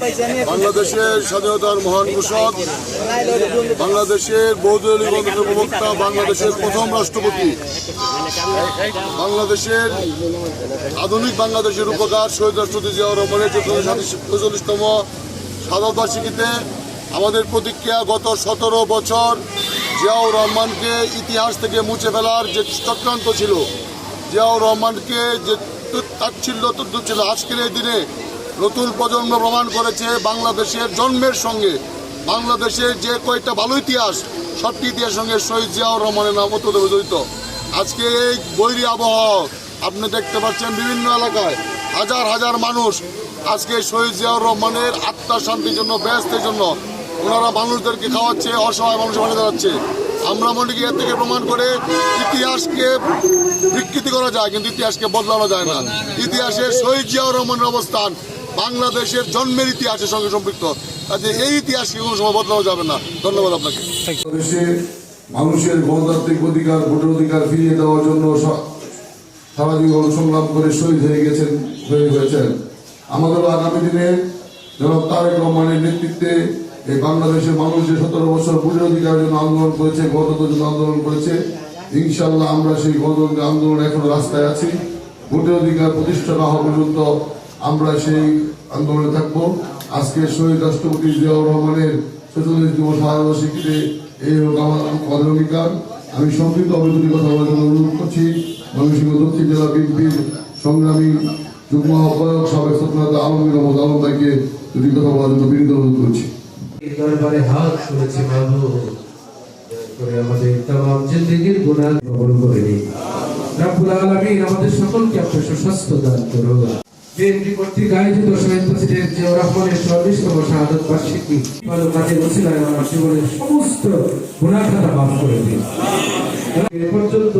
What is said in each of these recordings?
বাংলাদেশের স্বাধীনতার মহান ঘোষক, বাংলাদেশের বৌদ্ধলী গণতন্ত্র প্রবক্তা বাংলাদেশের প্রথম রাষ্ট্রপতি, বাংলাদেশের আধুনিক বাংলাদেশের উপকার শহীদ রাষ্ট্রপতি জিয়াউর রহমানের চৌচল্লিশতম সাধারণ বার্ষিকীতে আমাদের প্রতিক্রিয়া গত সতেরো বছর জিয়াউর রহমানকে ইতিহাস থেকে মুছে ফেলার যে চক্রান্ত ছিল, জিয়াউর রহমানকে যে তাচ্ছিল্য তথ্য ছিল, আজকের এই দিনে নতুন প্রজন্ম প্রমাণ করেছে বাংলাদেশের জন্মের সঙ্গে। বাংলাদেশের যে কয়েকটা ভালো ইতিহাস, সবটি ইতিহাসের সঙ্গে শহীদ জিয়াউর রহমানের নাম অত্যন্ত জড়িত আজকে এই বৈরী আবহাওয়া, আপনি দেখতে পাচ্ছেন বিভিন্ন এলাকায় হাজার হাজার মানুষ আজকে শহীদ জিয়াউর রহমানের আত্মার শান্তির জন্য, ব্যস্তের জন্য ওনারা মানুষদেরকে খাওয়াচ্ছে, অসহায় মানুষ বানিয়ে দাঁড়াচ্ছে। আমরা মনে করি এর থেকে প্রমাণ করে ইতিহাসকে বিকৃতি করা যায়, কিন্তু ইতিহাসকে বদলানো যায় না। ইতিহাসে শহীদ জিয়াউর রহমানের অবস্থান বাংলাদেশের জন্মের ইতিহাসের সঙ্গে সম্পৃক্ত। কাজে এই ইতিহাসকে কোনো সময় বদলানো যাবে না। ধন্যবাদ আপনাকে। দেশে মানুষের গণতান্ত্রিক অধিকার ভোটের অধিকার ফিরিয়ে দেওয়ার জন্য সারা জীবন সংগ্রাম করে শহীদ হয়ে গেছেন হয়ে হয়েছেন। আমাদের আগামী দিনে জনাব তারেক রহমানের নেতৃত্বে এই বাংলাদেশের মানুষ যে সতেরো বছর ভোটের অধিকারের জন্য আন্দোলন করেছে গণতন্ত্রের জন্য আন্দোলন করেছে। ইনশাল্লাহ আমরা সেই গণতন্ত্র আন্দোলন এখনও রাস্তায় আছি। ভোটের অধিকার প্রতিষ্ঠা না হওয়া পর্যন্ত আমরা সেই আন্দোলনে থাকব। আজকে শহীদ রাষ্ট্রপতি জিয়াউর রহমানের চতুর্দশতম সাধারণবার্ষিকীতে এই হোক আমার আমাদের অঙ্গীকার আমি সংক্ষিপ্ত অভিযোগের কথা বলার জন্য অনুরোধ করছি। ময়মনসিংহ দক্ষিণ জেলা বিএনপির সংগ্রামী যুগ্ম আহ্বায়ক সাবেক সত্যনাথ আলমগীর রহমদ আলম ভাইকে দুটি কথা বলার জন্য বিনীত অনুরোধ করছি। আমাদের সকলকে আপনার সুস্বাস্থ্য দান করুন। বিএনপি কর্তৃক আয়োজিত শহীদ প্রেসিডেন্ট জিয়াউর রহমানের চল্লিশতম শাহাদত বার্ষিকী ভালো কাজে উচিলায় আমার জীবনের সমস্ত গুণাহ খাতা মাফ করে দিন এ পর্যন্ত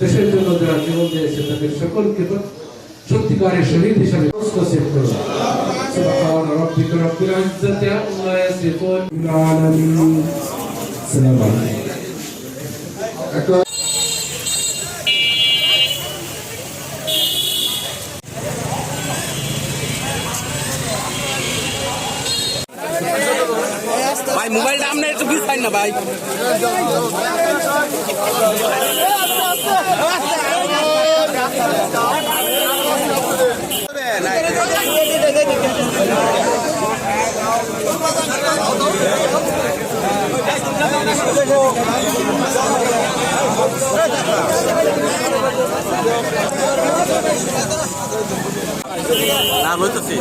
দেশের জন্য যারা জীবন দিয়েছে তাদের সকলকে সত্যিকারের শহীদ হিসাবে প্রস্তুত করুন سبحان ربك رب العزة عما يصفون العالمين السلام عليكم ভাই মোবাইলটা আপনার একটু পিছাই না ভাই। না লইতেছি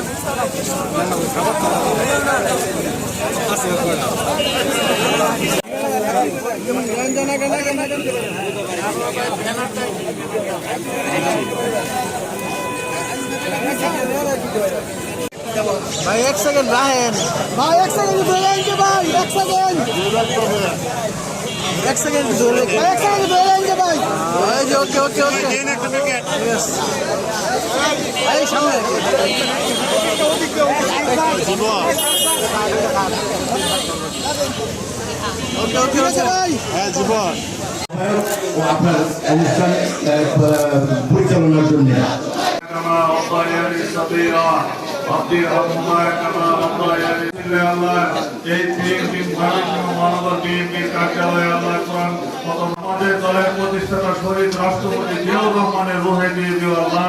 ভাই, এক সেকেন্ড রাহেন। ভাই, এক সেকেন্ড ভাই, এক সেকেন্ড এক সেকেন্ড এক সেকেন্ড ওকে ওকে ওকে ওকে এই সামনে ওকে ওকে ওকে ভাই। পরিচালনার জন্য। কার্যালয় আল্লাহ আমাদের দলের প্রতিষ্ঠাতা শহীদ রাষ্ট্রপতি জিয়াউর রহমানের রুহে দিয়ে দিও আল্লাহ।